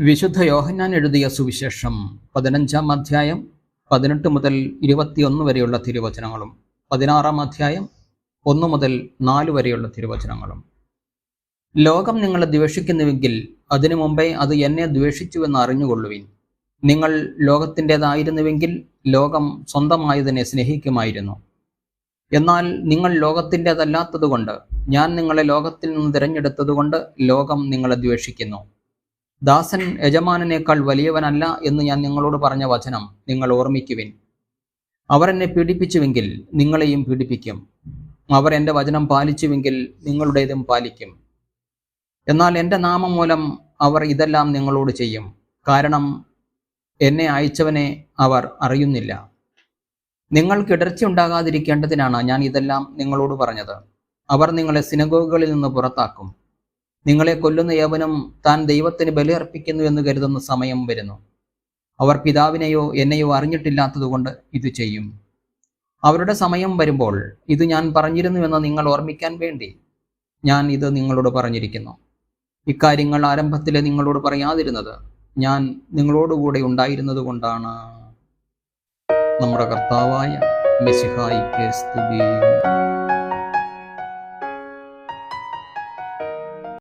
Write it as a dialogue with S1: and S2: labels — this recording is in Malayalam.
S1: വിശുദ്ധ യോഹന്നാൻ എഴുതിയ സുവിശേഷം പതിനഞ്ചാം അധ്യായം പതിനെട്ട് മുതൽ ഇരുപത്തിയൊന്ന് വരെയുള്ള തിരുവചനങ്ങളും പതിനാറാം അധ്യായം ഒന്ന് മുതൽ നാല് വരെയുള്ള തിരുവചനങ്ങളും. ലോകം നിങ്ങളെ ദ്വേഷിക്കുന്നുവെങ്കിൽ അതിനു മുമ്പേ അത് എന്നെ ദ്വേഷിച്ചുവെന്ന് അറിഞ്ഞുകൊള്ളുവിൻ. നിങ്ങൾ ലോകത്തിന്റെതായിരുന്നുവെങ്കിൽ ലോകം സ്വന്തമായതിനെ സ്നേഹിക്കുമായിരുന്നു. എന്നാൽ നിങ്ങൾ ലോകത്തിന്റെതല്ലാത്തതുകൊണ്ട് ഞാൻ നിങ്ങളെ ലോകത്തിൽ നിന്ന് തിരഞ്ഞെടുത്തതുകൊണ്ട് ലോകം നിങ്ങളെ ദ്വേഷിക്കുന്നു. ദാസൻ യജമാനനേക്കാൾ വലിയവനല്ല എന്ന് ഞാൻ നിങ്ങളോട് പറഞ്ഞ വചനം നിങ്ങൾ ഓർമ്മിക്കുവിൻ. അവർ എന്നെ പീഡിപ്പിച്ചുവെങ്കിൽ നിങ്ങളെയും പീഡിപ്പിക്കും. അവർ എന്റെ വചനം പാലിച്ചുവെങ്കിൽ നിങ്ങളുടേതും പാലിക്കും. എന്നാൽ എന്റെ നാമം മൂലം അവർ ഇതെല്ലാം നിങ്ങളോട് ചെയ്യും. കാരണം എന്നെ അയച്ചവനെ അവർ അറിയുന്നില്ല. നിങ്ങൾ ഇടർച്ച ഉണ്ടാകാതിരിക്കേണ്ടതിനാണ് ഞാൻ ഇതെല്ലാം നിങ്ങളോട് പറഞ്ഞത്. അവർ നിങ്ങളെ സിനഗോഗുകളിൽ നിന്ന് പുറത്താക്കും. നിങ്ങളെ കൊല്ലുന്ന യവനും താൻ ദൈവത്തിന് ബലിയർപ്പിക്കുന്നു എന്ന് കരുതുന്ന സമയം വരുന്നു. അവർ പിതാവിനെയോ എന്നെയോ അറിഞ്ഞിട്ടില്ലാത്തതുകൊണ്ട് ഇത് ചെയ്യും. അവരുടെ സമയം വരുമ്പോൾ ഇത് ഞാൻ പറഞ്ഞിരുന്നുവെന്ന് നിങ്ങൾ ഓർമ്മിക്കാൻ വേണ്ടി ഞാൻ ഇത് നിങ്ങളോട് പറഞ്ഞിരിക്കുന്നു. ഇക്കാര്യങ്ങൾ ആരംഭത്തിൽ നിങ്ങളോട് പറയാതിരുന്നത് ഞാൻ നിങ്ങളോടുകൂടെ ഉണ്ടായിരുന്നത് കൊണ്ടാണ് നമ്മുടെ കർത്താവായ മെസ്സിഹായിക്ക് സ്തുതി.